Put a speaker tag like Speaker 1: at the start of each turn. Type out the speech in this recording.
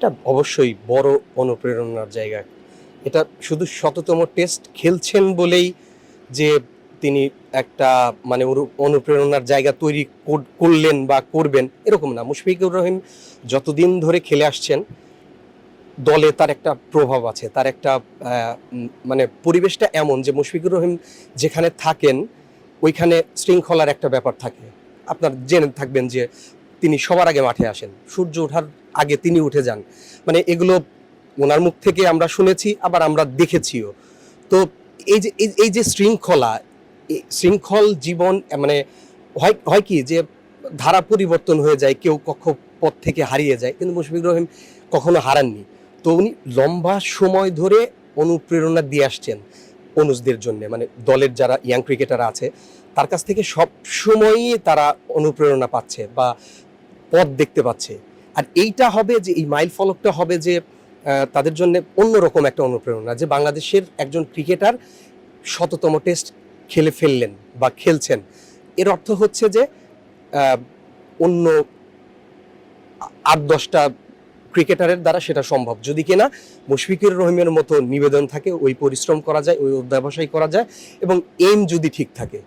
Speaker 1: এটা অবশ্যই বড় অনুপ্রেরণার জায়গা। এটা শুধু শততম টেস্ট খেলছেন বলেই যে তিনি একটা মানে অনু- অনুপ্রেরণার জায়গা তৈরি কর- করলেন বা করবেন, এরকম না। মুশফিকুর রহিম যতদিন ধরে খেলে আসছেন, দলে তার একটা প্রভাব আছে, তার একটা মানে পরিবেশটা এমন যে মুশফিকুর রহিম যেখানে থাকেন, ওইখানে শৃঙ্খলার একটা ব্যাপার থাকে। আপনার জেনে থাকবেন যে তিনি সবার আগে মাঠে আসেন। সূর্য ওঠার আগে তিনি উঠে যান। মানে এগুলো ওনার মুখ থেকে আমরা শুনেছি, আবার আমরা দেখেছিও। তো এই যে, এই- যে শৃঙ্খলা শৃঙ্খল জীবন মানে হয় হয় কি যে ধারা পরিবর্তন হয়ে যায়, কেউ কক্ষপথ থেকে হারিয়ে যায়, কিন্তু মুশফিকুর রহিম কখনো হারাননি। তো উনি লম্বা সময় ধরে অনুপ্রেরণা দিয়ে আসছেন অনুজদের জন্য মানে দলের যারা ইয়াং ক্রিকেটার আছে, তার কাছ থেকে সব সময়ই তারা অনুপ্রেরণা পাচ্ছে বা পথ দেখতে পাচ্ছে। আর এইটা হবে যে, এই মাইল ফলকটা হবে যে তাদের জন্য অন্যরকম একটা অনুপ্রেরণা যে, বাংলাদেশের একজন ক্রিকেটার শততম টেস্ট খেলে ফেললেন বা খেলছেন। এর অর্থ হচ্ছে যে অন্য আট দশটা ক্রিকেটারের দ্বারা সেটা সম্ভব। যদি কিনা মুশফিকুর রহিমের মতো নিবেদন থাকে, ওই পরিশ্রম করা যায়, ওই অধ্যাবসায় করা যায় এবং এম যদি ঠিক থাকে।